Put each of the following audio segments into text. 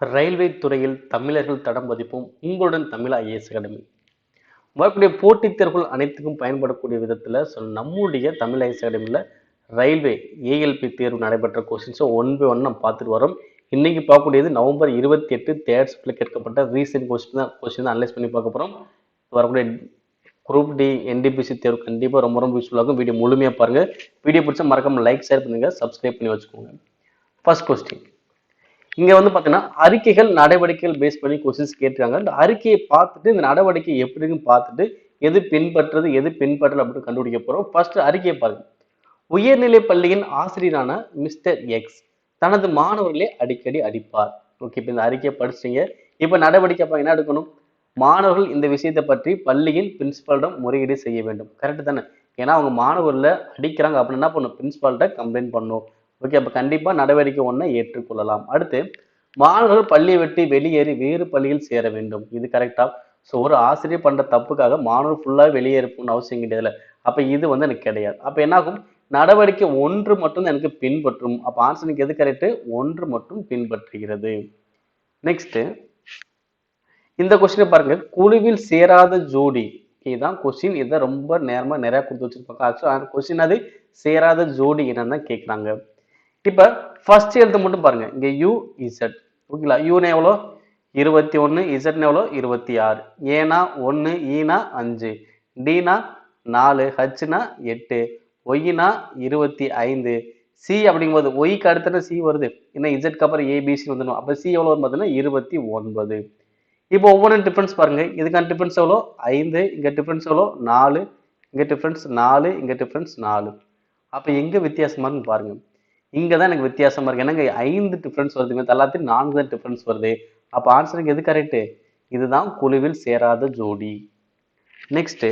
Railway துறையில் தமிழர்கள் தடம் பதிப்போம் உங்களுடன் தமிழ் ஐஏஎஸ் அகாடமி. வரக்கூடிய போட்டித் தேர்வுகள் அனைத்துக்கும் பயன்படக்கூடிய விதத்தில் ஸோ நம்முடைய தமிழ் ஐஏஎஸ் அகாடமியில் ரயில்வே ஏஎல்பி தேர்வு நடைபெற்ற கொஸ்டின்ஸை ஒன் பை ஒன் நம்ம பார்த்துட்டு வரோம். இன்றைக்கி பார்க்கக்கூடியது நவம்பர் இருபத்தி எட்டு தேர்ட் ஷிஃப்டில் கேட்கப்பட்ட ரீசெண்ட் கொஸ்டின் தான் கொஸ்டின் தான் அனலைஸ் பண்ணி பார்க்க போகிறோம் வரக்கூடிய குரூப் டி என்டிபிசி தேர்வு கண்டிப்பாக ரொம்ப ரொம்ப யூஸ்ஃபுல்லாக இருக்கும் வீடியோ முழுமையாக பாருங்கள் வீடியோ பிடிச்சா மறக்காமல் லைக் ஷேர் பண்ணுங்கள் சப்ஸ்கிரைப் பண்ணி வச்சுக்கோங்க. ஃபர்ஸ்ட் கொஸ்டின் இங்க வந்து பாத்தீங்கன்னா அறிக்கைகள் நடவடிக்கைகள் பேஸ் பண்ணி கொஸ்டின்ஸ் கேட்டிருக்காங்க. அந்த அறிக்கையை பார்த்துட்டு இந்த நடவடிக்கை எப்படின்னு பார்த்துட்டு எது பின்பற்றுறது எது பின்பற்றல அப்படின்னு கண்டுபிடிக்க போறோம். ஃபர்ஸ்ட் அறிக்கையை பாருங்க. உயர்நிலை பள்ளியின் ஆசிரியரான மிஸ்டர் எக்ஸ் தனது மாணவர்களே அடிக்கடி அடிப்பார். ஓகே இப்போ இந்த அறிக்கையை படிச்சீங்க இப்போ நடவடிக்கை அப்போ என்ன எடுக்கணும்? மாணவர்கள் இந்த விஷயத்தை பற்றி பள்ளியில் பிரின்சிபாலிடம் முறையீடு செய்ய வேண்டும். கரெக்டு தானே? ஏன்னா அவங்க மாணவர்களை அடிக்கிறாங்க அப்படின்னு என்ன பண்ணும் பிரின்சிபால்கிட்ட கம்ப்ளைண்ட் பண்ணும் ஓகே அப்போ கண்டிப்பாக நடவடிக்கை ஒன்றை ஏற்றுக்கொள்ளலாம். அடுத்து மாணவர்கள் பள்ளியை விட்டு வெளியேறி வேறு பள்ளியில் சேர வேண்டும். இது கரெக்டாக ஸோ ஒரு ஆசிரியர் பண்ணுற தப்புக்காக மாணவர் ஃபுல்லாக வெளியேறணும்னு அவசியம் கிடையாதுல அப்போ இது வந்து எனக்கு கிடையாது. அப்போ என்னாகும்? நடவடிக்கை ஒன்று மட்டும் எனக்கு பின்பற்றும். அப்போ ஆன்சருக்கு எது கரெக்டு ஒன்று மட்டும் பின்பற்றுகிறது. நெக்ஸ்ட்டு இந்த கொஸ்டினை பாருங்க குழுவில் சேராத ஜோடி. இதுதான் கொஸ்டின் இதை ரொம்ப நேரமாக நிறையா கொடுத்து வச்சிருப்பாங்க. ஆக்சுவலாக கொஸ்டின் அது சேராத ஜோடி என்னன்னு தான் கேட்குறாங்க. இப்போ ஃபர்ஸ்ட் எழுத்து மட்டும் பாருங்க. இங்க யூ இசட் ஓகேங்களா? யூனா எவ்வளோ? இருபத்தி ஒன்று இசட்னு எவ்வளோ? இருபத்தி ஆறு. ஏனா ஒன்று ஈனா e அஞ்சு. டீனா நாலு ஹச்னா எட்டு. ஒய்னா இருபத்தி ஐந்து. சி அப்படிங்கும்போது ஒய்க்கு அடுத்தன சி வருது? என்ன இசட்க்கு அப்புறம் ஏபிசி வந்துடும். அப்போ சி எவ்வளோ பார்த்தீங்கன்னா இருபத்தி ஒன்பது. இப்போ ஒவ்வொன்றும் டிஃப்ரென்ஸ் பாருங்க. இதுக்கான டிஃப்ரென்ஸ் எவ்வளோ? ஐந்து. இங்கே டிஃப்ரென்ஸ் எவ்வளோ? நாலு. இங்கே டிஃப்ரென்ஸ் நாலு. இங்கே டிஃப்ரென்ஸ் நாலு. அப்போ எங்கே வித்தியாசமா பாருங்கள் இங்கே தான் எனக்கு வித்தியாசமாக இருக்குது ஏன்னா ஐந்து டிஃப்ரென்ஸ் வருது மித்த எல்லாத்தையும் நான்கு தான் டிஃப்ரென்ஸ் வருது. அப்போ ஆன்சருக்கு எது கரெக்டு இதுதான் குழுவில் சேராத ஜோடி. நெக்ஸ்ட்டு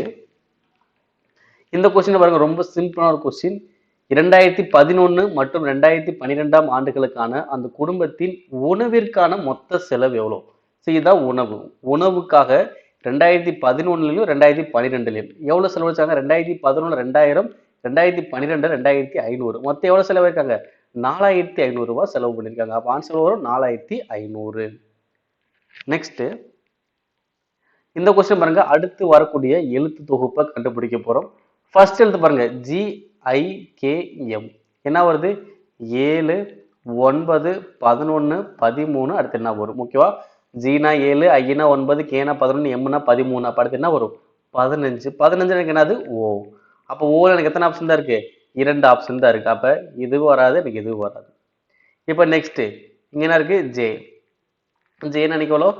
இந்த கொஸ்டின் பாருங்கள் ரொம்ப சிம்பிளான ஒரு கொஸ்டின் இரண்டாயிரத்தி பதினொன்று மற்றும் ரெண்டாயிரத்தி பன்னிரெண்டாம் ஆண்டுகளுக்கான அந்த குடும்பத்தின் உணவிற்கான மொத்த செலவு எவ்வளோ? ஸோ இதுதான் உணவு. உணவுக்காக ரெண்டாயிரத்தி பதினொன்னுலையும் ரெண்டாயிரத்தி பன்னிரெண்டுலையும் எவ்வளோ செலவழிச்சாங்க? ரெண்டாயிரத்தி பதினொன்று ரெண்டாயிரம் ரெண்டாயிரத்தி பன்னிரெண்டு ரெண்டாயிரத்தி ஐநூறு. மொத்தம் எவ்வளோ செலவாயிருக்காங்க நாலாயிரத்தி ஐநூறுரூவா செலவு பண்ணியிருக்காங்க. அப்போ ஆன்சர் வரும் நாலாயிரத்தி ஐநூறு. நெக்ஸ்ட்டு இந்த கொஸ்டின் பாருங்க. அடுத்து வரக்கூடிய எழுத்து தொகுப்பை கண்டுபிடிக்க போகிறோம் ஃபர்ஸ்ட் எழுத்து பாருங்க. ஜிஐகேஎம் என்ன வருது? ஏழு ஒன்பது பதினொன்று பதிமூணு. அடுத்து என்ன வரும்? ஓகேவா ஜீனா ஏழு ஐனா ஒன்பது கேனா பதினொன்று எம்னா பதிமூணு. அப்போ அடுத்து என்ன வரும்? பதினஞ்சு. பதினஞ்சு எனக்கு என்னது? ஓ. அப்போ ஓல எனக்கு எத்தனை ஆப்ஷன் தான் இருக்குது இரண்டு ஆப்ஷன் தான் இருக்குது அப்போ இதுவும் வராது எனக்கு இதுவும் வராது. இப்போ நெக்ஸ்ட்டு இங்கே என்ன இருக்குது ஜே ஜேன்னு நினைக்கவளோ?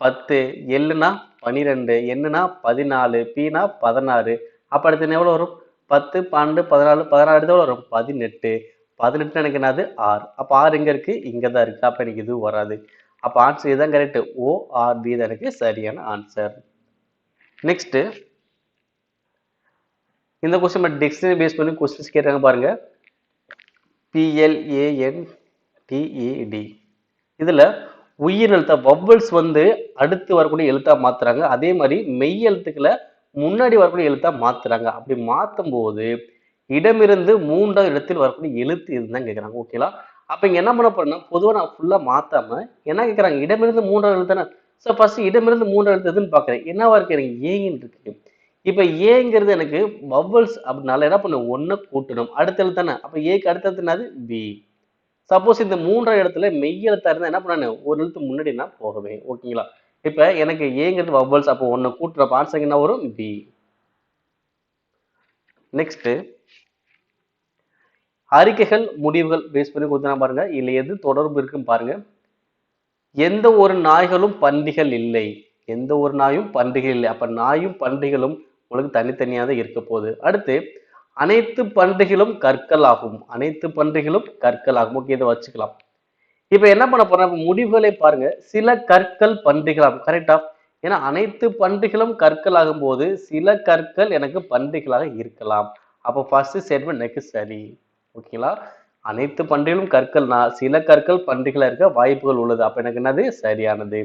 பத்து எல்லுனா பனிரெண்டு என்னன்னா பதினாலு பீனா பதினாறு. அப்போ அடுத்து எவ்வளோ வரும்? பத்து பன்னெண்டு பதினாலு பதினாறு எவ்வளோ வரும்? பதினெட்டு. பதினெட்டு எனக்கு என்னது? ஆறு அப்போ ஆறு எங்கே இருக்குது இங்கே தான் இருக்குது அப்போ எனக்கு இதுவும் வராது. அப்போ ஆன்சர் இதுதான் கரெக்ட் ஓ ஆர் பி தான் எனக்கு சரியான ஆன்சர் நெக்ஸ்ட்டு இந்த கொஸ்டின் டிக்ஷனரி பேஸ் பண்ணி கொஸ்டின்ஸ் கேட்டாங்க பாருங்க. பிஎல்ஏஎன் டிஇடி இதில் உயிர் எழுத்தா வவ்வல்ஸ் வந்து அடுத்து வரக்கூடிய எழுத்தா மாத்துறாங்க. அதே மாதிரி மெய் எழுத்துக்களை முன்னாடி வரக்கூடிய எழுத்தா மாத்துறாங்க. அப்படி மாற்றும் போது இடமிருந்து மூன்றாவது இடத்தில் வரக்கூடிய எழுத்து இதுதான் கேட்குறாங்க ஓகேலா அப்போ இங்கே என்ன பண்ண போறேன்னா பொதுவாக நான் ஃபுல்லாக மாற்றாமல் என்ன கேட்குறாங்க இடமிருந்து மூன்றாவது எழுத்தானே ஸோ ஃபர்ஸ்ட் இடமிருந்து மூன்றாவது எழுத்துன்னு பார்க்குறேன் பாக்குறேன். என்னவா இருக்கு? எனக்கு ஏன்னு இருக்கு. இப்போ ஏங்கிறது எனக்கு வவ்வல்ஸ் அப்படினால என்ன பண்ணும்? ஒன்றை கூட்டணும். அடுத்த எழுத்து தானே? அப்போ ஏக்கு அடுத்த எழுத்து என்னது பி சப்போஸ் இந்த மூன்றாம் இடத்துல மெய் எழுத்தா என்ன பண்ணானு ஒரு எழுத்து முன்னாடி நான் போகவேன் ஓகேங்களா இப்போ எனக்கு ஏங்கிறது வவ்வல்ஸ் அப்போ ஒன்று கூட்டுறப்ப ஆன்சர் என்ன வரும்? பி நெக்ஸ்ட்டு அறிக்கைகள் முடிவுகள் பேஸ் பண்ணி கொடுத்தா பாருங்க இல்லை எது தொடர்பு இருக்குன்னு பாருங்க. எந்த ஒரு நாய்களும் பன்றிகள் இல்லை. எந்த ஒரு நாயும் பன்றிகள் இல்லை. அப்ப நாயும் பன்றிகளும் உங்களுக்கு தனித்தனியாக தான் இருக்க போகுது. அடுத்து அனைத்து பன்றிகளும் கற்கள் ஆகும். அனைத்து பன்றிகளும் கற்கள் ஆகும். ஓகே இதை வச்சுக்கலாம். இப்போ என்ன பண்ண போறோம்? முடிவுகளை பாருங்க. சில கற்கள் பன்றிகளாகும் கரெக்டா ஏன்னா அனைத்து பன்றிகளும் கற்கள் ஆகும் போது சில கற்கள் எனக்கு பன்றிகளாக இருக்கலாம். அப்போ ஃபர்ஸ்ட் ஸ்டேட்மெண்ட் எனக்கு சரி ஓகேங்களா அனைத்து பன்றிகளும் கற்கள்னா சில கற்கள் பன்றிகளாக இருக்க வாய்ப்புகள் உள்ளது. அப்போ எனக்கு என்னது? சரியானது.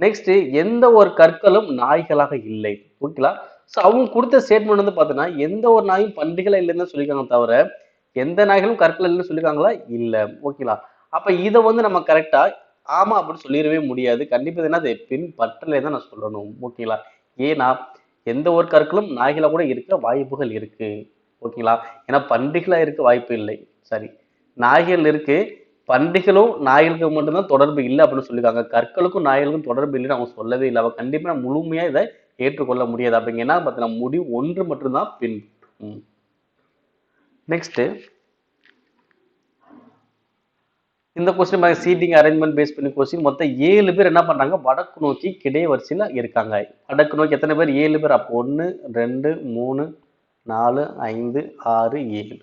நெக்ஸ்ட் எந்த ஒரு கற்களும் நாய்களாக இல்லை. ஓகேங்களா ஸோ அவங்க கொடுத்த ஸ்டேட்மெண்ட் வந்து பார்த்தீங்கன்னா எந்த ஒரு நாயும் பன்றிகளை இல்லைன்னு சொல்லியிருக்காங்க தவிர எந்த நாய்களும் கற்கள் இல்லைன்னு சொல்லியிருக்காங்களா? இல்லை. ஓகேங்களா அப்போ இதை வந்து நம்ம கரெக்டாக ஆமாம் அப்படின்னு சொல்லிடவே முடியாது. கண்டிப்பாக என்ன அதை பின்பற்றலை தான் நான் சொல்லணும். ஓகேங்களா ஏன்னா எந்த ஒரு கற்களும் நாய்களாக கூட இருக்க வாய்ப்புகள் இருக்குது ஓகேங்களா ஏன்னா பன்றிகளாக இருக்க வாய்ப்பு இல்லை. சரி. நாய்கள் இருக்குது பன்றிகளும் நாய்களுக்கு மட்டும்தான் தொடர்பு இல்லை அப்படின்னு சொல்லியிருக்காங்க. கற்களுக்கும் நாய்களுக்கும் தொடர்பு இல்லைன்னு அவங்க சொல்லவே இல்லை. அவள் கண்டிப்பாக முழுமையாக இதை ஏற்றுக்கொள்ள முடியாது. அப்படிங்க என்ன பார்த்தீங்கன்னா முடிவு ஒன்று மட்டும்தான் பின் நெக்ஸ்ட்டு இந்த கொஸ்டின் பாருங்க சீட்டிங் அரேஞ்ச்மெண்ட் பேஸ் பண்ணி கொஸ்டின் மொத்தம் ஏழு பேர் என்ன பண்ணுறாங்க வடக்கு நோக்கி கிடை வரிசையில் இருக்காங்க. வடக்கு நோக்கி எத்தனை பேர்? ஏழு பேர். அப்போ ஒன்று ரெண்டு மூணு நாலு ஐந்து ஆறு ஏழு.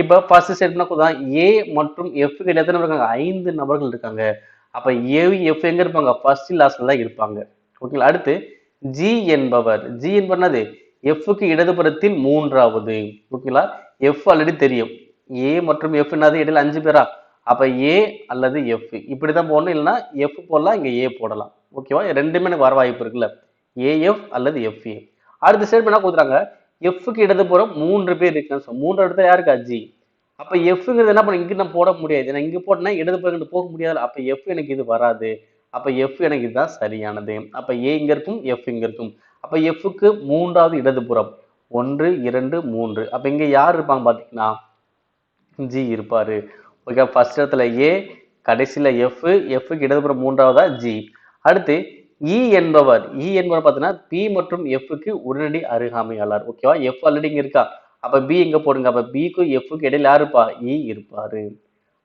இப்போ ஃபர்ஸ்ட் செட்னா தான் ஏ மற்றும் எஃப் கிட்ட எத்தனை இருக்காங்க? ஐந்து நபர்கள் இருக்காங்க. அப்போ ஏ எஃப் எங்கே இருப்பாங்க? ஃபர்ஸ்ட் லாஸ்ட்ல தான் இருப்பாங்க. ஓகேங்களா அடுத்து ஜி என்பவர். ஜி என்பது எஃப்க்கு இடதுபுறத்தில் மூன்றாவது. ஓகேங்களா எஃப் ஆல்ரெடி தெரியும். ஏ மற்றும் எஃப் என்னது இடையில அஞ்சு பேரா? அப்ப ஏ அல்லது எஃப் இப்படிதான் போடணும். இல்லைன்னா எஃப் போடலாம் இங்க ஏ போடலாம். ஓகேவா ரெண்டுமே எனக்கு வர வாய்ப்பு இருக்குல்ல. ஏஎஃப் அல்லது எஃப்ஏ அடுத்த ஸ்டேட் என்ன கொடுக்குறாங்க? எஃப்க்கு இடதுபுறம் மூன்று பேர் இருக்கான்னு மூன்று இடத்துல யாருக்கு? ஜி அப்ப எஃப்ங்கிறது என்ன பண்ண இங்க நான் போட முடியாது. ஏன்னா இங்க போட்டேன்னா இடதுபுறம் போக முடியாது அப்ப எஃப் எனக்கு இது வராது. அப்போ எஃப் எனக்கு இதுதான் சரியானது. அப்போ ஏ இங்கே இருக்கும் எஃப் இங்கே இருக்கும். அப்போ எஃப்க்கு மூன்றாவது இடதுபுறம் ஒன்று இரண்டு மூன்று. அப்போ இங்கே யார் இருப்பாங்க பார்த்தீங்கன்னா ஜி இருப்பார். ஓகே ஃபர்ஸ்ட் இடத்துல ஏ கடைசியில் எஃப் எஃப்க்கு இடதுபுறம் மூன்றாவதா ஜி அடுத்து இ என்பவர் இ என்பவர் பார்த்தீங்கன்னா பி மற்றும் எஃப்க்கு உடனடி அருகாமையாளர். ஓகேவா எஃப் ஆல்ரெடி இங்கே இருக்கா? அப்போ பி எங்கே போடுங்க? அப்போ பிக்கும் எஃப்க்கு இடையில யார் இருப்பா? E இ இருப்பார்.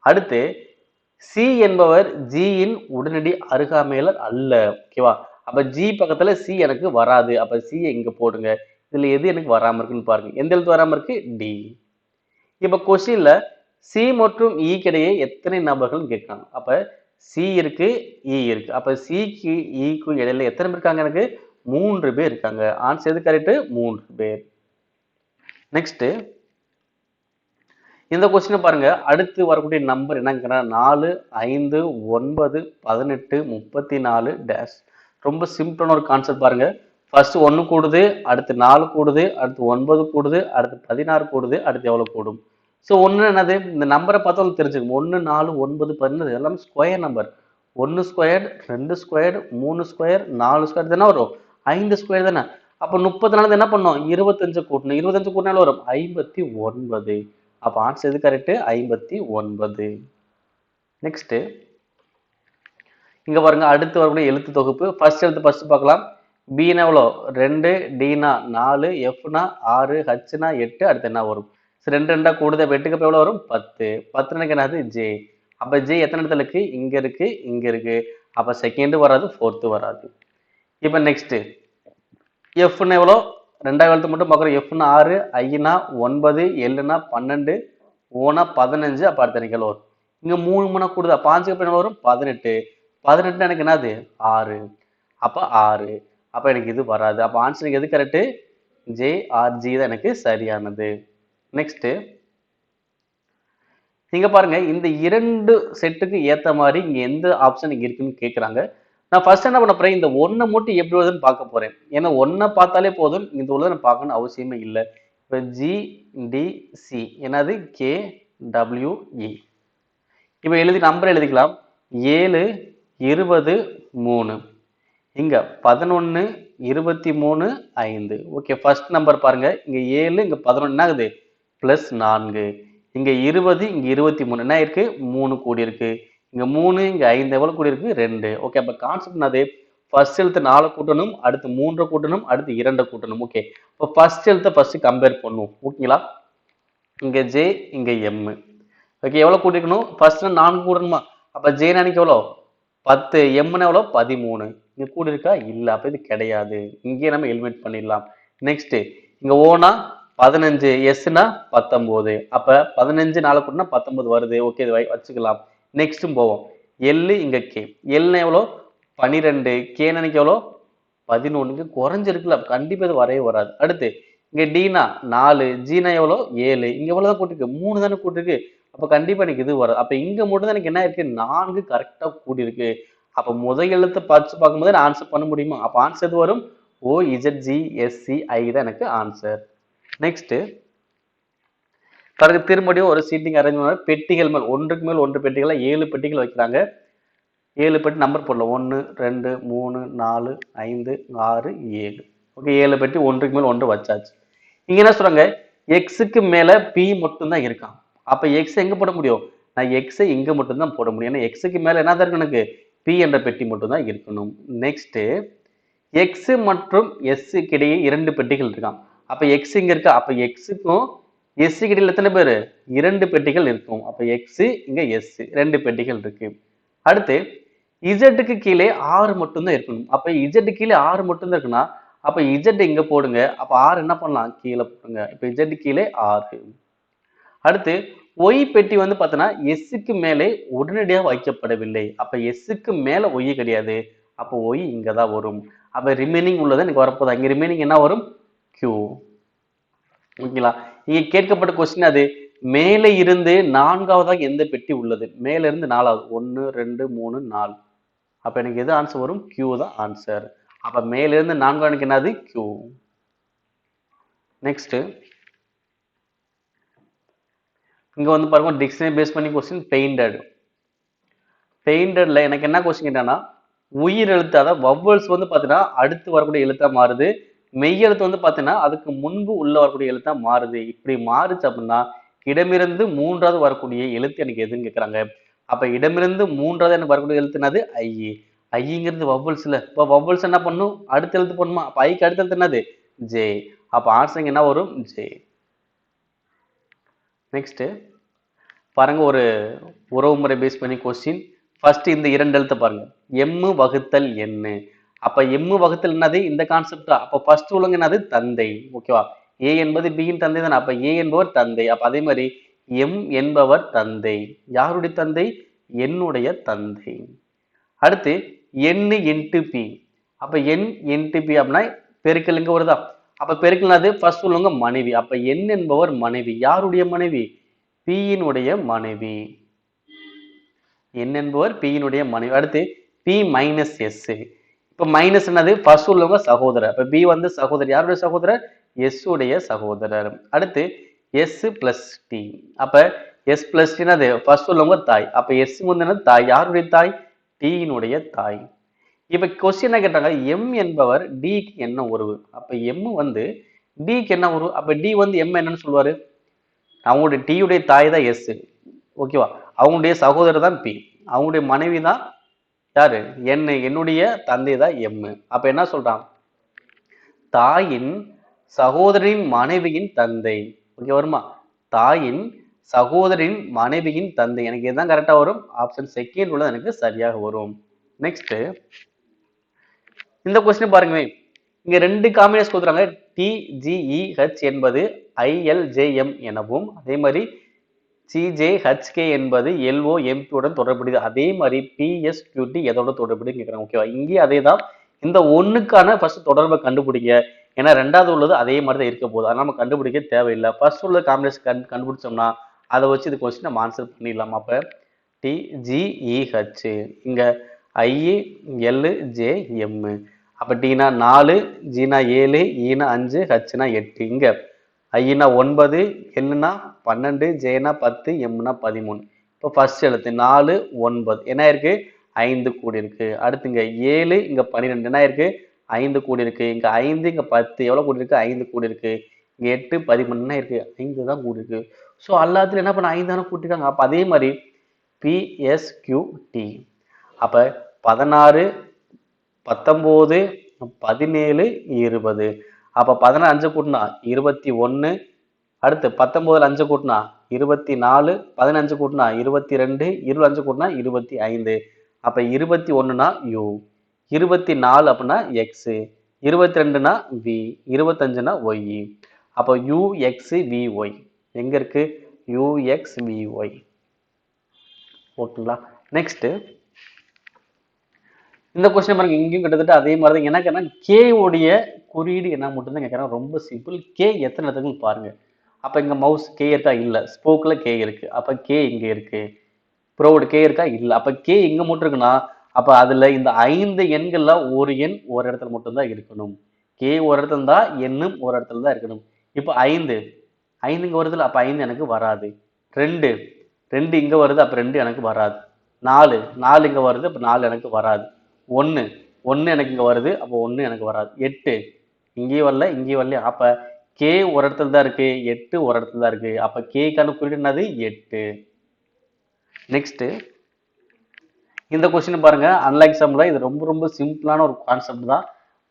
அடுத்து சி என்பவர் ஜியின் உடனடி அருகாமையாளர் அல்ல ஓகேவா அப்ப ஜி பக்கத்துல சி எனக்கு வராது. அப்ப சி இங்க போடுங்க. இதுல எது எனக்கு வராம இருக்குன்னு பாருங்க. எந்த எழுத்து வராம இருக்கு? டி இப்ப கொஸ்டின்ல சி மற்றும் e இ கிடையே எத்தனை நபர்கள் கேட்கலாம். அப்ப சி இருக்கு இ இருக்கு. அப்ப சிக்கு இக்கு e இடையில எத்தனை பேர் இருக்காங்க எனக்கு? மூன்று பேர் இருக்காங்க. ஆன்சர் எது கரெக்ட் மூன்று பேர். நெக்ஸ்ட் இந்த கொஸ்டினை பாருங்க. அடுத்து வரக்கூடிய நம்பர் என்னங்கிற நாலு ஐந்து ஒன்பது பதினெட்டு முப்பத்தி நாலு டேஷ் ரொம்ப சிம்பிளான ஒரு கான்செப்ட் பாருங்க. ஃபர்ஸ்ட் ஒன்று கூடுது அடுத்து நாலு கூடுது அடுத்து ஒன்பது கூடுது அடுத்து பதினாறு கூடுது அடுத்து எவ்வளோ கூடும்? ஸோ ஒன்று என்னது? இந்த நம்பரை பார்த்தாலும் தெரிஞ்சுக்கும். ஒன்று நாலு ஒன்பது பதினெட்டு எல்லாமே ஸ்கொயர் நம்பர் ஒன்று ஸ்கொயர் ரெண்டு ஸ்கொயர் மூணு ஸ்கொயர் நாலு ஸ்கொயர் தானே வரும்? ஐந்து ஸ்கொயர் தானே. அப்போ முப்பத்தி நாலு என்ன பண்ணோம்? இருபத்தஞ்சு கூட்டணும். இருபத்தஞ்சு கூட்டினாலும் வரும்? ஐம்பத்தி ஒன்பது. அப்போ ஆன்சர் எது கரெக்டு ஐம்பத்தி ஒன்பது. நெக்ஸ்ட்டு இங்கே பாருங்கள் அடுத்து வரக்கூடிய எழுத்து தொகுப்பு. ஃபர்ஸ்ட் எழுத்து ஃபர்ஸ்ட் பார்க்கலாம். பின்னா எவ்வளோ? ரெண்டு டினா நாலு எஃப்னா ஆறு ஹச்னா எட்டு அடுத்து என்ன வரும்? சரி, ரெண்டு ரெண்டாக கூடுதல் வெட்டுக்கு எட்டுக்கு எவ்வளோ வரும்? பத்து. பத்துனுக்கு என்னது? ஜே அப்போ ஜே எத்தனை இடத்துல இருக்குது இங்கே இருக்குது இங்கே இருக்குது அப்போ செகண்டு வராது ஃபோர்த்து வராது. இப்போ நெக்ஸ்ட்டு எஃப்னு எவ்வளோ? ரெண்டாவது எழுத்து மட்டும் பார்க்குறோம். எஃப்னா ஆறு ஐனா ஒன்பது எல்லுனா பன்னெண்டு ஓனா பதினஞ்சு அப்போ அடுத்த எனக்கு வரும்? இங்கே மூணு மூணா கூடுதா? பாஞ்சுக்கு அப்ப வரும்? பதினெட்டு. பதினெட்டு எனக்கு என்னது? ஆறு. அப்போ ஆறு. அப்போ எனக்கு இது வராது. அப்போ ஆன்சர் எது கரெக்டு ஜே ஆர்ஜி தான் எனக்கு சரியானது. நெக்ஸ்ட்டு இங்கே பாருங்க இந்த இரண்டு செட்டுக்கு ஏற்ற மாதிரி இங்கே எந்த ஆப்ஷன் இங்கே இருக்குன்னு கேட்குறாங்க நான் ஃபர்ஸ்ட் என்ன பண்ண போறேன்? இந்த ஒன்றை மட்டும் எப்படி வருதுன்னு பார்க்க போறேன். ஏன்னா ஒன்றை பார்த்தாலே போதும். இந்த உள்ளதை நான் பார்க்கணும் அவசியமே இல்லை. இப்போ ஜி டி சி என்னது? K W E e. இப்போ எழுதி நம்பர் எழுதிக்கலாம். ஏழு இருபது மூணு. இங்கே பதினொன்று இருபத்தி மூணு ஐந்து. ஓகே ஃபர்ஸ்ட் நம்பர் பாருங்க. இங்கே ஏழு இங்கே பதினொன்று என்ன ஆகுது? ப்ளஸ் நான்கு. இங்கே இருபது இங்கே இருபத்தி மூணு. என்ன இருக்குது மூணு கூடி இருக்குது இங்கே மூணு இங்கே ஐந்து எவ்வளோ கூடி ரெண்டு. ஓகே அப்போ கான்செப்ட் என்னது? ஃபர்ஸ்ட் எழுத்து நாலு கூட்டணும் அடுத்து மூன்று கூட்டணும் அடுத்து இரண்டு கூட்டணும். ஓகே இப்போ ஃபர்ஸ்ட் எழுத்தை ஃபர்ஸ்ட் கம்பேர் பண்ணுவோம். ஓகேங்களா இங்கே ஜே இங்கே எம்மு ஓகே எவ்வளோ கூட்டிக்கணும் ஃபர்ஸ்ட் நான்கு கூட்டணுமா அப்போ ஜே அன்னைக்கு எவ்வளோ பத்து. எம்னு எவ்வளோ பதிமூணு. இங்கே கூடி இருக்கா இல்லை. அப்போ இது கிடையாது. இங்கேயே நம்ம எலிமினேட் பண்ணிடலாம். நெக்ஸ்ட்டு இங்கே ஓனா பதினஞ்சு. எஸ்னா பத்தொம்போது. அப்போ பதினஞ்சு நாலு கூட்டினா பத்தொம்போது வருது. ஓகே இது வை- வச்சுக்கலாம். நெக்ஸ்ட்டும் போவோம். எல்லு இங்கே கே எல்னா எவ்வளோ? பனிரெண்டு. கே நினைக்க எவ்வளோ? பதினொன்றுக்கு குறைஞ்சிருக்குல்ல. கண்டிப்பாக இது வரவே வராது. அடுத்து இங்கே டீனா நாலு. ஜீனா எவ்வளோ? ஏழு. இங்கே எவ்வளோ தான் கூட்டிருக்கு? மூணு தானே கூட்டிருக்கு. அப்போ கண்டிப்பாக எனக்கு இது வராது. அப்போ இங்கே மட்டும் தான் எனக்கு என்ன இருக்குது நான்கு கரெக்டாக கூட்டியிருக்கு அப்போ முதல் எழுத்தை பார்த்து பார்க்கும்போது நான் ஆன்சர் பண்ண முடியுமா? அப்போ ஆன்சர் எது வரும்? O Z G S C I தான் எனக்கு ஆன்சர் நெக்ஸ்ட்டு பிறகு திரும்படியும் ஒரு சீட்டிங் அரேஞ்ச் பெட்டிகள் மேல் ஒன்றுக்கு மேல் ஒன்று பெட்டிகளாக ஏழு பெட்டிகள் வைக்கிறாங்க. ஏழு பெட்டி நம்பர் போடலாம். ஒன்று ரெண்டு மூணு நாலு ஐந்து ஆறு ஏழு. ஓகே ஏழு பெட்டி ஒன்றுக்கு மேல் ஒன்று வச்சாச்சு. இங்கே என்ன சொல்கிறாங்க எக்ஸுக்கு மேலே பி மட்டும்தான் இருக்கான் அப்போ எக்ஸ் எங்கே போட முடியும்? நான் எக்ஸை இங்கே மட்டும்தான் போட முடியும். ஏன்னா எக்ஸுக்கு மேலே என்ன தான் இருக்கு எனக்கு? பி என்ற பெட்டி மட்டும்தான் இருக்கணும். நெக்ஸ்ட்டு எக்ஸு மற்றும் எஸ்ஸுக்கு இடையே இரண்டு பெட்டிகள் இருக்கான் அப்போ எக்ஸ் இங்கே இருக்கா? அப்போ எக்ஸுக்கும் எஸ்சி இடையில எத்தனை பேர்? இரண்டு பெட்டிகள் இருக்கும். அப்போ எக்ஸு இங்கே எஸ் ரெண்டு பெட்டிகள் இருக்கு. அடுத்து இசட்டுக்கு கீழே ஆறு மட்டும்தான் இருக்கணும். அப்போ இசட்டு கீழே ஆறு மட்டும்தான் இருக்குன்னா அப்போ இசட் இங்கே போடுங்க. அப்போ ஆறு என்ன பண்ணலாம்? கீழே போடுங்க. இப்போ இசட் கீழே ஆறு அடுத்து ஒய் பெட்டி வந்து பார்த்தோன்னா எஸ்ஸுக்கு மேலே உடனடியாக வைக்கப்படவில்லை. அப்போ எஸ்ஸுக்கு மேலே ஒய் கிடையாது. அப்போ ஒய் இங்கே தான் வரும். அப்போ ரிமைனிங் உள்ளது எனக்கு வரப்போகுது. இங்கே ரிமைனிங் என்ன வரும்? கியூ ஓகேங்களா? இங்க கேட்கப்பட்ட கொஸ்டின் அது மேலே இருந்து நான்காவதாக எந்த பெட்டி உள்ளது? மேலே இருந்து நாலாவது ஒன்று ரெண்டு மூணு நாலு. அப்போ எனக்கு எது ஆன்சர் வரும்? கியூ தான் ஆன்சர் அப்போ மேலேருந்து நான்காவது எனக்கு என்னது? கியூ நெக்ஸ்ட்டு இங்கே வந்து பாருங்க டிக்ஷனரி பேஸ் பண்ணி கொஸ்டின் பெயிண்டட் பெயிண்டடில் எனக்கு என்ன கொஸ்டின் கேட்டானா உயிர் எழுத்து அதாவது வவ்வல்ஸ் வந்து பார்த்தீங்கன்னா அடுத்து வரக்கூடிய எழுத்தாக மாறுது. மெய் எழுத்து வந்து பார்த்தீங்கன்னா அதுக்கு முன்பு உள்ள வரக்கூடிய எழுத்தா மாறுது. இப்படி மாறுச்சு அப்படின்னா இடமிருந்து மூன்றாவது வரக்கூடிய எழுத்து எனக்கு எதுன்னு கேட்குறாங்க அப்போ இடமிருந்து மூன்றாவது எனக்கு வரக்கூடிய எழுத்து என்னது? ஐ. ஐங்கிறது வவ்வல்ஸில் இப்போ வவ்வல்ஸ் என்ன பண்ணும்? அடுத்த எழுத்து பண்ணுமா? அப்போ ஐக்கு அடுத்த எழுத்து என்னது? ஜே அப்போ ஆன்சர் என்ன வரும்? ஜே நெக்ஸ்ட்டு பாருங்க ஒரு உறவு முறை பேஸ் பண்ணி கொஸ்டின் ஃபர்ஸ்ட் இந்த இரண்டு எழுத்தை பாருங்க. எம்மு வகுத்தல் என்ன அப்ப எம்மு வகுத்தல் என்னது? இந்த கான்செப்டா அப்ப ஃபர்ஸ்ட் உள்ளவங்க என்னது? தந்தை. ஓகேவா ஏ என்பது பியின் தந்தை தானே. அப்ப ஏ என்பவர் தந்தை. அப்ப அதே மாதிரி எம் என்பவர் தந்தை. யாருடைய தந்தை? என்னுடைய தந்தை. அடுத்து என் இன்ட்டு பி அப்ப என் இன்ட்டு பி அப்படின்னா பெருக்கல் இங்க வருதா? அப்ப பெருக்கல்னாது ஃபர்ஸ்ட் உள்ளவங்க மனைவி. அப்ப என் என்பவர் மனைவி. யாருடைய மனைவி? பியினுடைய மனைவி. என் என்பவர் பியினுடைய மனைவி. அடுத்து பி மைனஸ் எஸ் இப்ப மைனஸ் என்னது? ஃபர்ஸ்ட் உள்ளவங்க சகோதரர். அப்ப பி வந்து சகோதரர். யாருடைய சகோதரர்? எஸ் உடைய சகோதரர். அடுத்து எஸ் பிளஸ் டி அப்ப எஸ் பிளஸ் என்னது? ஃபர்ஸ்ட் உள்ளவங்க தாய். அப்ப எஸ் முந்தின தாய். யாருடைய தாய்? டீயினுடைய தாய். இப்ப கொஸ்டின் என்ன கேட்டாங்க? எம் என்பவர் டிக்கு என்ன உறவு? அப்ப எம் வந்து டிக்கு என்ன உறவு? அப்ப டி வந்து எம் என்னன்னு சொல்லுவாரு? அவங்களுடைய டீயுடைய தாய் தான் எஸ் ஓகேவா அவங்களுடைய சகோதரர் தான் பி அவங்களுடைய மனைவி தான் யாரு? என்னை என்னுடைய தந்தை தான் எம்மு அப்ப என்ன சொல்றான்? தாயின் சகோதரின் மனைவியின் தந்தை. ஓகே வருமா? தாயின் சகோதரின் மனைவியின் தந்தை. எனக்கு இதுதான் கரெக்டா வரும். ஆப்ஷன் செகண்ட் உள்ளது எனக்கு சரியாக வரும். நெக்ஸ்ட் இந்த கொஸ்டின் பாருங்களேன் இங்க ரெண்டு காம்பினேஷன் கொடுக்குறாங்க டிஜிஇஹெச் என்பது ஐஎல்ஜேஎம் எனவும் அதே மாதிரி சிஜேஹெச்கே என்பது எல்ஓ எம்பியுடன் தொடர்புடையது. அதே மாதிரி பிஎஸ்கியூடி எதோட தொடர்புடையது கேட்குறாங்க. ஓகேவா இங்கேயும் அதே தான் இந்த ஒன்றுக்கான ஃபர்ஸ்ட் தொடர்பை கண்டுபிடிங்க. ஏன்னா ரெண்டாவது உள்ளது அதே மாதிரி தான் இருக்க போகுது. அதனால் நம்ம கண்டுபிடிக்க தேவையில்லை. ஃபர்ஸ்ட் உள்ள காம்பினேஷன் கண் கண்டுபிடிச்சோம்னா அதை வச்சு இது கொஸ்டின் நம்ம ஆன்சர் பண்ணிடலாம் அப்போ? டிஜிஇஹெச் இங்கே ஐ எல் ஜே அப்போ டீனா நாலு ஜீனா ஏழு e ஈனா அஞ்சு ஹச்னா எட்டு. இங்கே ஐயினா ஒன்பது எல்லுனா பன்னெண்டு ஜேனா பத்து எம்னா பதிமூணு. இப்போ ஃபர்ஸ்ட் எழுத்து நாலு ஒன்பது. என்ன இருக்கு? ஐந்து கூடி இருக்கு. அடுத்துங்க ஏழு இங்க பன்னிரெண்டு. என்ன இருக்கு? ஐந்து கூடி இருக்கு. இங்க ஐந்து இங்க பத்து. எவ்வளவு கூடி இருக்கு? ஐந்து கூடி இருக்கு. இங்க எட்டு பதிமூணு. என்ன இருக்கு? ஐந்து தான் கூடி இருக்கு. ஸோ எல்லாத்துலயும் என்ன பண்ண? ஐந்து தானே கூட்டிருக்காங்க. அப்ப அதே மாதிரி பிஎஸ்கியூடி அப்ப பதினாறு பத்தொம்போது பதினேழு இருபது. அப்போ பதினாறு அஞ்சு கூட்டினா இருபத்தி ஒன்று அடுத்து பத்தொம்போதுல அஞ்சு கூட்டினா இருபத்தி நாலு பதினஞ்சு கூட்டினா இருபத்தி ரெண்டு இருபது அஞ்சு கூட்டினா இருபத்தி ஐந்து. அப்போ இருபத்தி ஒன்றுனா யூ இருபத்தி நாலு அப்படின்னா எக்ஸு இருபத்தி ரெண்டுனா வி இருபத்தஞ்சுனா ஒய் அப்போ யூஎக்ஸ் விஒய் எங்கே இருக்குது யூஎக்ஸ் விஒய் ஓகேங்களா? நெக்ஸ்ட்டு இந்த கொஸ்டின் பாருங்க இங்கேயும் கிட்டத்தட்ட அதே மாதிரி தான் எனக்கு என்ன கே உடைய குறியீடு என்ன மட்டும்தான் கேட்குறேன் ரொம்ப சிம்பிள் கே எத்தனை இடத்துக்கு பாருங்கள் அப்போ இங்கே மவுஸ் கே இருக்கா இல்லை. ஸ்போக்கில் கே இருக்கு. அப்போ கே இங்கே இருக்கு. ப்ரோவோட கே இருக்கா இல்லை. அப்போ கே இங்கே மட்டும் இருக்குன்னா அப்போ அதில் இந்த ஐந்து எண்களில் ஒரு எண் ஒரு இடத்துல மட்டும்தான் இருக்கணும். கே ஒரு இடத்துல தான் எண்ணும் ஒரு இடத்துல தான் இருக்கணும். இப்போ ஐந்து. ஐந்து இங்கே வருதுல அப்போ ஐந்து எனக்கு வராது. ரெண்டு. ரெண்டு இங்கே வருது. அப்போ ரெண்டு எனக்கு வராது. நாலு. நாலு இங்கே வருது. அப்போ நாலு எனக்கு வராது. ஒன்று ஒன்று எனக்கு இங்கே வருது. அப்போ ஒன்று எனக்கு வராது. எட்டு. இங்கேயும் வரல. இங்கேயும் வரல அப்போ கே ஒரு இடத்துல தான் இருக்கு எட்டு ஒரு இடத்துல தான் இருக்கு. அப்போ கேக்கான குறியீடு என்னது? எட்டு. நெக்ஸ்ட்டு இந்த கொஸ்டின் பாருங்க. அன்லைக் சம்ல இது ரொம்ப ரொம்ப சிம்பிளான ஒரு கான்செப்ட் தான்.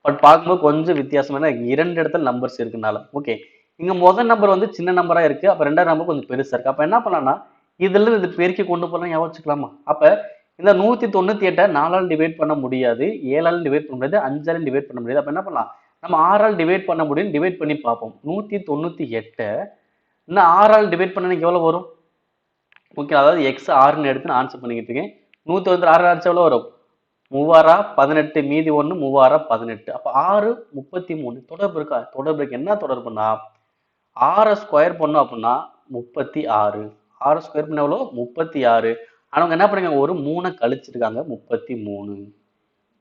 பட் பார்க்கும்போது கொஞ்சம் வித்தியாசமான இரண்டு இடத்துல நம்பர்ஸ் இருக்குனால. ஓகே இங்க முதல் நம்பர் வந்து சின்ன நம்பரா இருக்கு. அப்ப ரெண்டாவது நம்பர் கொஞ்சம் பெருசா இருக்கு. அப்ப என்ன பண்ணலாம்னா இதுல இருந்து இது பெருக்கி கொண்டு போகலாம் யோசிச்சுக்கலாமா அப்போ அப்ப இந்த நூத்தி தொண்ணூத்தி எட்டை நாலால் டிவைட் பண்ண முடியாது. ஏழாலும் டிவைட் பண்ண முடியாது. அஞ்சாலும் டிவைட் பண்ண முடியாது. அப்ப என்ன பண்ணலாம்? நம்ம ஆறால் டிவைட் பண்ண முடியும் டிவைட் பண்ணி பார்ப்போம். நூற்றி தொண்ணூற்றி எட்டை. இன்னும் ஆறால் டிவைட் பண்ண எனக்கு வரும்? ஓகே அதாவது எக்ஸ் ஆறுன்னு எடுத்து நான் ஆன்சர் பண்ணிக்கிட்டு இருக்கேன். நூற்றி வந்து ஆறு ஆச்சு எவ்வளோ வரும்? மூவாரா பதினெட்டு மீதி ஒன்று மூவாரா பதினெட்டு. அப்போ ஆறு முப்பத்தி மூணு. தொடர்பு இருக்கா? தொடர்பு இருக்கு. என்ன தொடர்புனா ஆறை ஸ்கொயர் பண்ணோம் அப்படின்னா முப்பத்தி ஆறு. ஆறு ஸ்கொயர் பண்ண எவ்வளோ முப்பத்தி ஆறு. அவங்க என்ன பண்ணுங்க ஒரு மூணை கழிச்சிருக்காங்க. முப்பத்தி மூணு.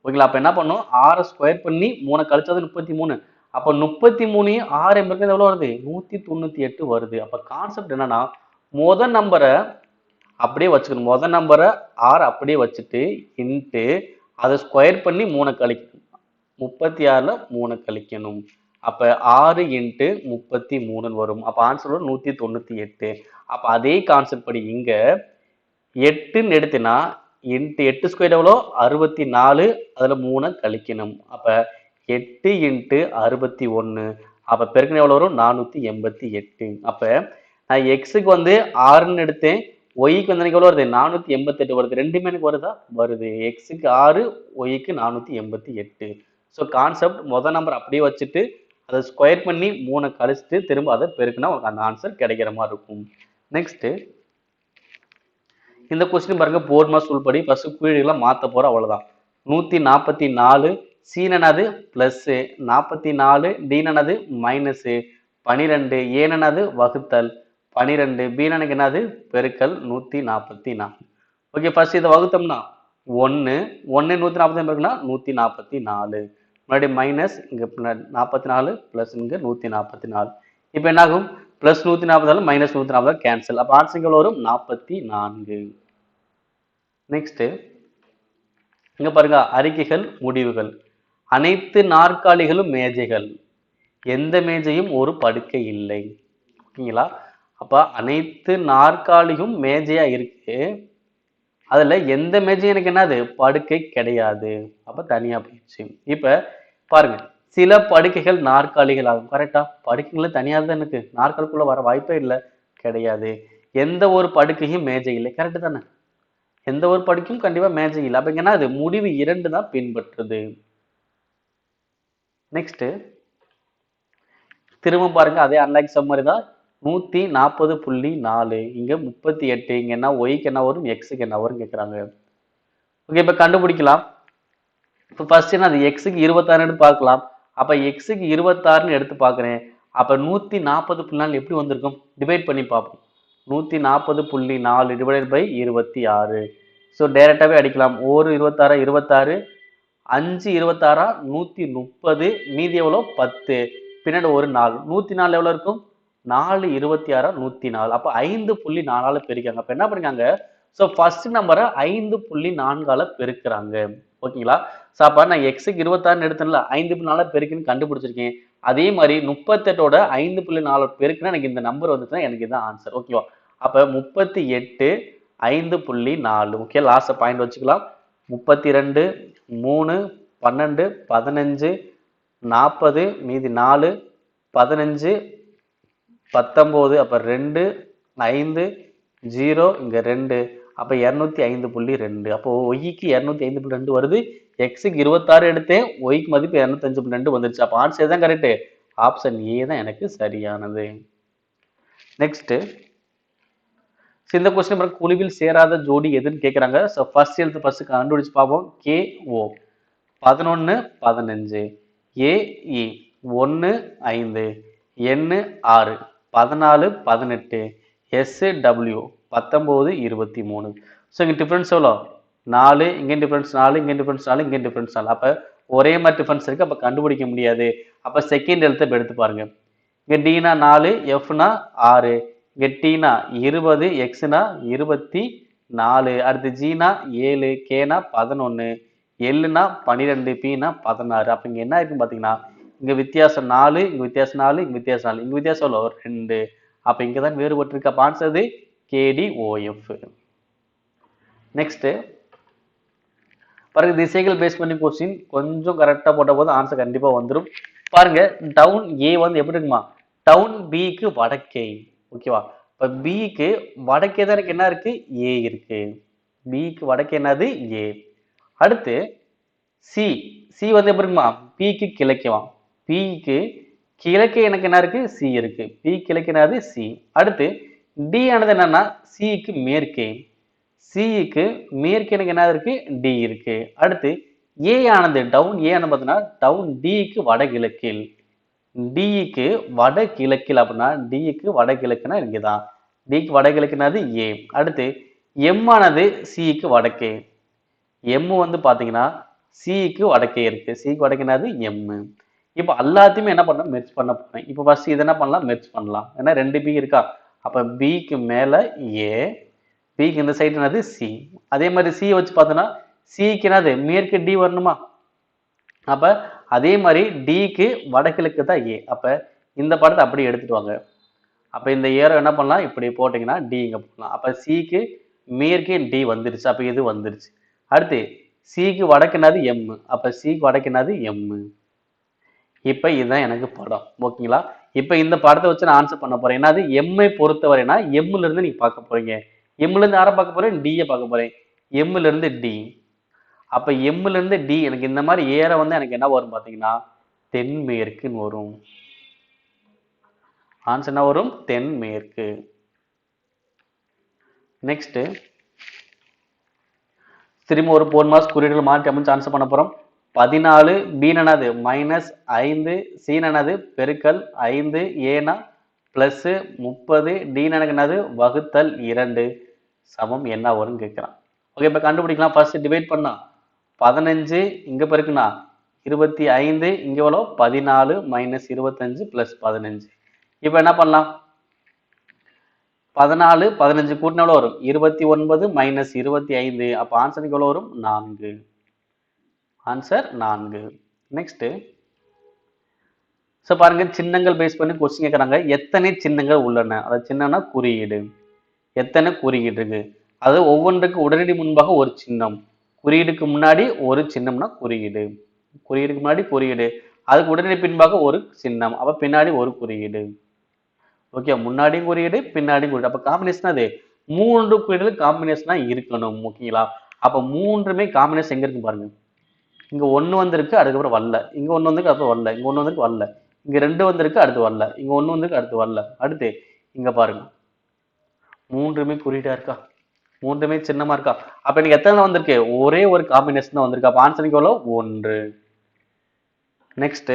ஓகேங்களா? அப்போ என்ன பண்ணும்? ஆறை ஸ்கொயர் பண்ணி மூணை கழிச்சது முப்பத்தி மூணு அப்போ முப்பத்தி மூணு ஆறு எண்பது எவ்வளோ வருது? நூற்றி தொண்ணூற்றி எட்டு வருது. அப்போ கான்செப்ட் என்னன்னா முதல் நம்பரை அப்படியே வச்சுக்கணும். முதல் நம்பரை ஆறு அப்படியே வச்சுட்டு இன்ட்டு அதை ஸ்கொயர் பண்ணி மூணை கழிக்கணும். முப்பத்தி ஆறில் மூணை கழிக்கணும். அப்போ ஆறு இன்ட்டு முப்பத்தி மூணுன்னு வரும். அப்போ ஆன்சர் வரும் நூற்றி தொண்ணூற்றி எட்டு. அப்போ அதே கான்செப்ட் படி இங்கே எட்டுன்னு எடுத்தினா இன்ட்டு எட்டு ஸ்கொயர் எவ்வளோ? அறுபத்தி நாலு அதில் மூணை கழிக்கணும். அப்போ எட்டு இன்ட்டு அறுபத்தி ஒன்று அப்போ பெருக்கணும் எவ்வளோ வரும்? நானூற்றி எண்பத்தி எட்டு. அப்போ நான் எக்ஸுக்கு வந்து ஆறுன்னு எடுத்தேன். ஒய்க்கு வந்து எனக்கு எவ்வளோ வருது? நானூற்றி எண்பத்தெட்டு வருது. ரெண்டுமே எனக்கு வருதா? வருது. எக்ஸுக்கு ஆறு ஒய்க்கு நானூற்றி எண்பத்தி எட்டு. ஸோ கான்செப்ட் மொதல் நம்பர் அப்படியே வச்சுட்டு அதை ஸ்கொயர் பண்ணி மூணை கழிச்சிட்டு திரும்ப அதை பெருக்குனா உங்களுக்கு அந்த ஆன்சர் கிடைக்கிற மாதிரி இருக்கும். நெக்ஸ்ட்டு இந்த கொஸ்டின் பாருங்க போர்மா மாஸ் உள்படி ஃபர்ஸ்ட் குறியீடுகளை மாற்ற போகிறோம் அவ்வளோதான் நூற்றி நாற்பத்தி நாலு சீனனது ப்ளஸ்ஸு நாற்பத்தி நாலு டீனனது மைனஸு பனிரெண்டு ஏனனது வகுத்தல். பனிரெண்டு பீனனுக்கு என்னது? பெருக்கல். நூற்றி நாற்பத்தி நாலு. ஓகே ஃபர்ஸ்ட் இதை வகுத்தோம்னா ஒன்று ஒன்று நூற்றி நாற்பத்தி பேருக்குன்னா நூற்றி நாற்பத்தி நாலு. முன்னாடி மைனஸ் இங்கே நாற்பத்தி நாலு ப்ளஸ் இங்கே நூற்றி நாற்பத்தி நாலு. இப்போ என்னாகும்? ப்ளஸ் நூற்றி நாற்பதாலும் மைனஸ் நூற்றி நாற்பது கேன்சல் அப்போ ஆன்சர் வரும் நாற்பத்தி நான்கு நெக்ஸ்ட்டு இங்கே பாருங்க அறிக்கைகள் முடிவுகள். அனைத்து நாற்காலிகளும் மேஜைகள். எந்த மேஜையும் ஒரு படுக்கை இல்லை. ஓகேங்களா அப்போ அனைத்து நாற்காலியும் மேஜையா இருக்கு. அதில் எந்த மேஜையும் எனக்கு என்னது? படுக்கை கிடையாது. அப்போ தனியாக போயிடுச்சு. இப்போ பாருங்கள் சில படுக்கைகள் நாற்காலிகள் ஆகும் கரெக்டா படுக்கைகளை தனியாக தான் எனக்கு நாற்காலுக்குள்ளே வர வாய்ப்பே இல்லை. கிடையாது. எந்த ஒரு படுக்கையும் மேஜை இல்லை. கரெக்டு தானே? எந்த ஒரு படுக்கையும் கண்டிப்பா மேஜை இல்லை. அப்படிங்கன்னா என்ன அது முடிவு இரண்டு தான் பின்பற்றுது. நெக்ஸ்ட் திரும்ப பாருங்க. அதே அன்லைக் சம்மரி தான். நூத்தி நாற்பது புள்ளி நாலு. இங்க முப்பத்தி எட்டு. இங்க என்ன? ஒய்க்கு என்ன வரும்? எக்ஸுக்கு என்ன வரும்? கேட்குறாங்க ஓகே இப்போ கண்டுபிடிக்கலாம். இப்போ ஃபர்ஸ்ட் என்ன? அது எக்ஸுக்கு இருபத்தாறுன்னு பார்க்கலாம். அப்போ எக்ஸுக்கு இருபத்தாறுன்னு எடுத்து பார்க்குறேன். அப்போ நூற்றி நாற்பது புள்ளி நாலு எப்படி வந்திருக்கும்? டிவைட் பண்ணி பார்ப்போம். நூற்றி நாற்பது புள்ளி நாலு டிவைடட் பை இருபத்தி ஆறு. ஸோ டைரெக்டாகவே அடிக்கலாம். ஒரு இருபத்தாறா இருபத்தாறு. அஞ்சு இருபத்தாறா நூற்றி முப்பது. மீதி எவ்வளோ? பத்து. பின்னாடி ஒரு நாலு. நூற்றி நாலு எவ்வளோ இருக்கும்? நாலு இருபத்தி ஆறா நூற்றி நாலு. அப்போ ஐந்து புள்ளி நாலால் பெருக்காங்க அப்போ என்ன பண்ணிருக்காங்க? ஸோ ஃபர்ஸ்ட் நம்பரை ஐந்து புள்ளி நான்கால பெருக்கிறாங்க. ஓகேங்களா? ஸோ அப்போ நான் எக்ஸுக்கு இருபத்தாறுன்னு எடுத்தேன்ல ஐந்து புள்ளி நாலு பெருக்குன்னு கண்டுபிடிச்சிருக்கேன். அதே மாதிரி முப்பத்தெட்டோட ஐந்து புள்ளி நாலு பெருக்குன்னா எனக்கு இந்த நம்பர் வந்துச்சுன்னா எனக்கு இதுதான் ஆன்சர் ஓகேவா அப்போ முப்பத்தி எட்டு ஐந்து புள்ளி நாலு ஓகே லாஸ்ட்டை பாயிண்ட் வச்சுக்கலாம். முப்பத்தி ரெண்டு மூணு பன்னெண்டு பதினஞ்சு நாற்பது மீதி நாலு பதினஞ்சு பத்தொம்போது அப்போ ரெண்டு ஐந்து ஜீரோ இங்கே ரெண்டு. அப்போ இரநூத்தி ஐந்து புள்ளி ரெண்டு. அப்போ ஒய்க்கு இரநூத்தி ஐந்து புள்ளி ரெண்டு வருது. எக்ஸுக்கு இருபத்தாறு எடுத்தேன். ஒய்க்கு மதிப்பு இரநூத்தஞ்சு புள்ளி ரெண்டு வந்துருச்சு. அப்போ ஆன்சர் தான் கரெக்டு ஆப்ஷன் ஏ தான் எனக்கு சரியானது. நெக்ஸ்ட்டு இந்த கொஸ்டின் பாருங்க. குழுவில் சேராத ஜோடி எதுன்னு கேட்குறாங்க ஸோ ஃபர்ஸ்ட் எழுத்து ஃபர்ஸ்ட் கண்டுபிடிச்சு பார்ப்போம். கே ஓ பதினொன்று பதினஞ்சு. ஏஇ ஒன்று ஐந்து. எண்ணு ஆறு. பதினாலு பதினெட்டு. எஸ் டபிள்யூ பத்தொம்போது இருபத்தி மூணு. ஸோ இங்கே டிஃப்ரென்ஸ் எவ்வளோ? நாலு இங்கே டிஃப்ரென்ஸ் நாலு இங்கே டிஃப்ரென்ஸ் நாலு இங்கே டிஃப்ரென்ஸ் நாலு. அப்போ ஒரே மாதிரி டிஃப்ரென்ஸ் இருக்குது அப்போ கண்டுபிடிக்க முடியாது. அப்போ செகண்ட் எழுத்தை இப்போ எடுத்து பாருங்கள் இங்கே டீனா நாலு எஃப்னா ஆறு. இங்கே டீனா இருபது எக்ஸ்னா இருபத்தி நாலு. அடுத்து ஜீனா ஏழு கேனா பதினொன்று எல்லுனா பன்னிரெண்டு பீனா பதினாறு. அப்போ இங்கே என்ன இருக்குன்னு பார்த்தீங்கன்னா இங்கே வித்தியாசம் நாலு இங்கே வித்தியாசம் நாலு இங்கே வித்தியாசம் நாலு. இங்கே வித்தியாசம் எவ்வளோ? ரெண்டு. அப்போ இங்கே தான் வேறுபட்டிருக்க ஆன்சர் கேடிஓஎஃப் நெக்ஸ்ட்டு பாருங்க திசைகள் பேஸ் பண்ணி கொஸ்டின் கொஞ்சம் கரெக்டாக போட்ட போது ஆன்சர் கண்டிப்பாக வந்துடும் பாருங்க டவுன் ஏ வந்து எப்படி இருக்குமா? டவுன் பிக்கு வடக்கே. ஓகேவா இப்போ பிக்கு வடக்கே தான் எனக்கு என்ன இருக்கு? ஏ இருக்கு. பிக்கு வடக்கே என்னது? ஏ அடுத்து சி சி வந்து எப்படி இருக்குமா? பிக்கு கிழக்கேவா பிக்கு கிழக்கே எனக்கு என்ன இருக்கு? சி இருக்கு. பி கிழக்கு என்னது? சி அடுத்து டி ஆனது என்னன்னா சிக்கு மேற்கே. சிக்கு மேற்கு எனக்கு என்ன இருக்கு? டி இருக்கு. அடுத்து ஏ ஆனது டவுன் ஏ ஆனது பார்த்தீங்கன்னா டவுன் டிக்கு வடகிழக்கில். டிக்கு வடகிழக்கில் அப்படின்னா டிக்கு வடகிழக்குனா இங்கே தான் டிக்கு வடகிழக்குனாது ஏ அடுத்து எம் ஆனது சிக்கு வடக்கே. எம் வந்து பார்த்தீங்கன்னா சிக்கு வடக்கே இருக்கு. சிக்கு வடக்கேனாது எம் இப்போ எல்லாத்தையுமே என்ன பண்ண மெர்ச் பண்ண போறேன். இப்போ ஃபர்ஸ்ட் இது என்ன பண்ணலாம்? மெர்ச் பண்ணலாம். ஏன்னா ரெண்டு பி இருக்கா? அப்போ பிக்கு மேலே ஏ பிக்கு இந்த சைடு என்னது சி அதே மாதிரி சி வச்சு பார்த்தோன்னா சிக்கு என்னது? மேற்கு டி வரணுமா? அப்போ அதே மாதிரி டிக்கு வடகிழக்கு தான் ஏ அப்போ இந்த படத்தை அப்படியே எடுத்துட்டு வாங்க. அப்போ இந்த ஏரோ என்ன பண்ணலாம்? இப்படி போட்டிங்கன்னா டி இங்கே போடலாம். அப்போ சிக்கு மேற்கே டி வந்துருச்சு. அப்போ இது வந்துருச்சு? அடுத்து சிக்கு வடக்குனாது எம் அப்போ சிக்கு வடக்குனாது எம் இப்போ இதுதான் எனக்கு படம். ஓகேங்களா? இப்போ இந்த படத்தை வச்சு நான் ஆன்சர் பண்ண போறேன். என்னது? எம்ஐ பொறுத்தவரைனா எம்ல இருந்து நீங்க பார்க்க போறீங்க. எம்ல இருந்து யாரை பார்க்க போறேன்? டியை பார்க்க போறேன். எம்ல இருந்து டி அப்ப எம்ல இருந்து டி எனக்கு இந்த மாதிரி ஏற வந்து எனக்கு என்ன வரும் பாத்தீங்கன்னா தென்மேற்குன்னு வரும். ஆன்சர் என்ன வரும்? தென்மேற்கு. நெக்ஸ்ட் திரும்ப ஒரு போன் மாஸ் குறியீடுகள் மாற்றி அமைச்சு ஆன்சர் பண்ண போறோம். பதினாலு பீனனது மைனஸ் ஐந்து சீனனது பெருக்கல் ஐந்து ஏனா ப்ளஸ்ஸு முப்பது டீனனது வகுத்தல் இரண்டு. சமம் என்ன வரும்னு கேட்குறான் ஓகே இப்போ கண்டுபிடிக்கலாம். ஃபர்ஸ்ட் டிவைட் பண்ணா. பதினஞ்சு இங்கே பெருக்குனா. இருபத்தி ஐந்து இங்கே எவ்வளோ? பதினாலு மைனஸ் இருபத்தஞ்சு ப்ளஸ் பதினஞ்சு. இப்போ என்ன பண்ணலாம்? பதினாலு பதினஞ்சு கூட்டினவ்வளோ வரும்? இருபத்தி ஒன்பது மைனஸ் இருபத்தி ஐந்து. அப்போ ஆன்சருக்கு எவ்வளோ வரும்? நான்கு. ஆன்சர் நான்கு. நெக்ஸ்ட் ஸோ பாருங்க சின்னங்கள் பேஸ் பண்ணி கொஸ்டின் கேட்குறாங்க எத்தனை சின்னங்கள் உள்ளன? அதாவது சின்னம்னா குறியீடு. எத்தனை குறியீடு இருக்கு? அது ஒவ்வொன்றுக்கு உடனடி முன்பாக ஒரு சின்னம். குறியீடுக்கு முன்னாடி ஒரு சின்னம்னா குறியீடு. குறியீடுக்கு முன்னாடி குறியீடு. அதுக்கு உடனடி பின்பாக ஒரு சின்னம். அப்போ பின்னாடி ஒரு குறியீடு. ஓகே முன்னாடியும் குறியீடு பின்னாடியும் குறியீடு. அப்போ காம்பினேஷன் அது மூன்று குறியீடுகள் காம்பினேஷனாக இருக்கணும். ஓகேங்களா அப்போ மூன்றுமே காம்பினேஷன் எங்கே இருக்கு பாருங்க. இங்க ஒன்று வந்திருக்கு அதுக்கப்புறம் வரல. இங்க ஒன்று வந்திருக்கு அப்புறம் வரல. இங்க ஒன்று வந்திருக்கு வரல. இங்க ரெண்டு வந்திருக்கு அடுத்து வரல. இங்க ஒன்று வந்திருக்கு அடுத்து வரல. அடுத்து இங்க பாருங்க. மூன்றுமே குறியீடா இருக்கா? மூன்றுமே சின்னமா இருக்கா? அப்ப எனக்கு எத்தனை வந்திருக்கு? ஒரே ஒரு காம்பினேஷன் தான் வந்திருக்கு. அப்ப ஆன்சர் எவ்வளோ ஒன்று. நெக்ஸ்ட்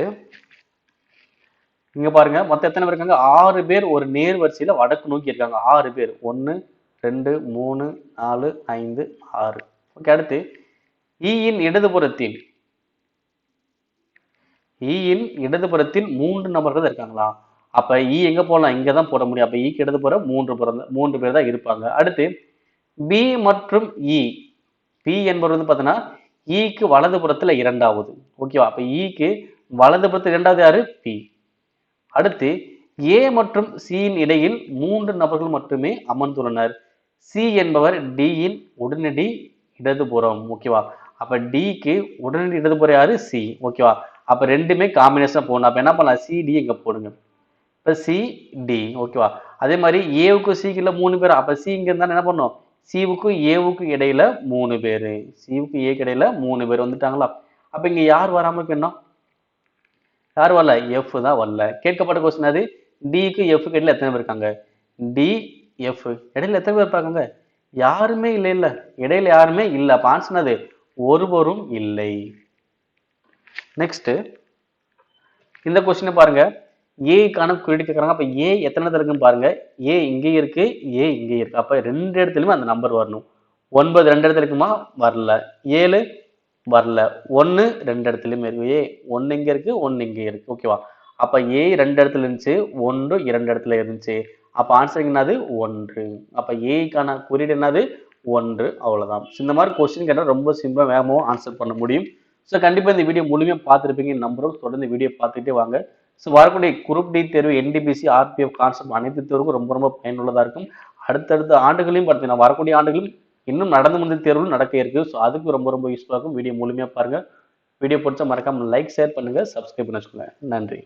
இங்க பாருங்க. மொத்தம் எத்தனை பேர் இருக்காங்க? ஆறு பேர் ஒரு நேர் வரிசையில வடக்கு நோக்கி இருக்காங்க. ஆறு பேர். ஒன்று ரெண்டு மூணு நாலு ஐந்து ஆறு. ஓகே அடுத்து ஈயின் இடதுபுறத்தில். ஈயின் இடதுபுறத்தில் மூன்று நபர்கள் இருக்காங்களா? அப்ப ஈ எங்க போகலாம் இங்க தான் போட முடியும். அப்ப e ஈக்கு இடதுபுறம் மூன்று புறம் மூன்று பேர் தான் இருப்பாங்க. அடுத்து பி மற்றும் e. இ பி என்பவர் வந்து பார்த்தீங்கன்னா ஈக்கு வலதுபுறத்துல இரண்டாவது. ஓகேவா அப்ப ஈக்கு வலதுபுறத்தில் இரண்டாவது யாரு? பி அடுத்து ஏ மற்றும் சியின் இடையில் மூன்று நபர்கள் மட்டுமே அமர்ந்துள்ளனர். சி என்பவர் டியின் உடனடி இடதுபுறம். ஓகேவா அப்போ டிக்கு உடனடி இடதுபுறம் யாரு? சி ஓகேவா அப்போ ரெண்டுமே காம்பினேஷன் போடணும். அப்போ என்ன பண்ணலாம்? சிடி இங்கே போடுங்க. இப்போ சி டி ஓகேவா அதே மாதிரி ஏவுக்கும் சிக்கு இல்லை மூணு பேர்? அப்போ சி இங்கே இருந்தாலும் என்ன பண்ணும் சிவுக்கும் ஏவுக்கும் இடையில மூணு பேர். சிவுக்கும் ஏக்கு இடையில மூணு பேர் வந்துட்டாங்களா? அப்போ இங்கே யார் வராமல் இருக்கணும் யார் வரல? எஃப் தான் வரல. கேட்கப்பட்ட கொஸ்டின் அது டிக்கு எஃப்க்கு இடையில எத்தனை பேர் இருக்காங்க? டி எஃப் இடையில எத்தனை பேர் இருப்பாங்க? யாருமே இல்லை இல்லை இடையில யாருமே இல்லை. அப்ப ஆன்சர் அது ஒருவரும் இல்லை. நெக்ஸ்ட் இந்த கொஸ்டினை பாருங்க. ஏக்கான குறியீடு கேட்குறாங்க அப்ப ஏ எத்தனை இடத்துல இருக்குன்னு பாருங்க. ஏ இங்கே இருக்கு ஏ இங்கே இருக்கு. அப்ப ரெண்டு இடத்துலயுமே அந்த நம்பர் வரணும். ஒன்பது ரெண்டு இடத்துல இருக்குமா? வரல. ஏழு? வரல. ஒன்று ரெண்டு இடத்துலையுமே இருக்கு. ஏ ஒன்று இங்கே இருக்கு ஒன்று இங்கே இருக்கு. ஓகேவா அப்போ ஏ ரெண்டு இடத்துல இருந்துச்சு ஒன்று இரண்டு இடத்துல இருந்துச்சு. அப்போ ஆன்சர் என்னது? ஒன்று. அப்போ ஏக்கான குறியீடு என்னது? ஒன்று அவ்வளோதான் இந்த மாதிரி கொஸ்டின் கேட்டால் ரொம்ப சிம்பிளாக வேகமாகவும் ஆன்சர் பண்ண முடியும். ஸோ கண்டிப்பாக இந்த வீடியோ முழுமையாக பார்த்துருப்பீங்க. நம்புறோம். தொடர்ந்து வீடியோ பார்த்துட்டே வாங்க. ஸோ வரக்கூடிய குரூப் டி தேர்வு என்டிபிசி ஆர்பிஎஃப் கான்செப்ட் அனைத்து தேர்வுக்கும் ரொம்ப ரொம்ப பயனுள்ளதாக இருக்கும். அடுத்தடுத்த ஆண்டுகளையும் பார்த்தீங்கன்னா வரக்கூடிய ஆண்டுகளும் இன்னும் நடந்து முடிந்த தேர்வுகளும் நடக்க இருக்குது ஸோ அதுக்கு ரொம்ப ரொம்ப யூஸ்ஃபுல்லாக இருக்கும். வீடியோ முழுமையாக பாருங்கள் வீடியோ பிடிச்சா மறக்காமல் லைக் ஷேர் பண்ணுங்கள் சப்ஸ்கிரைப் பண்ணி வச்சுக்கோங்க. நன்றி.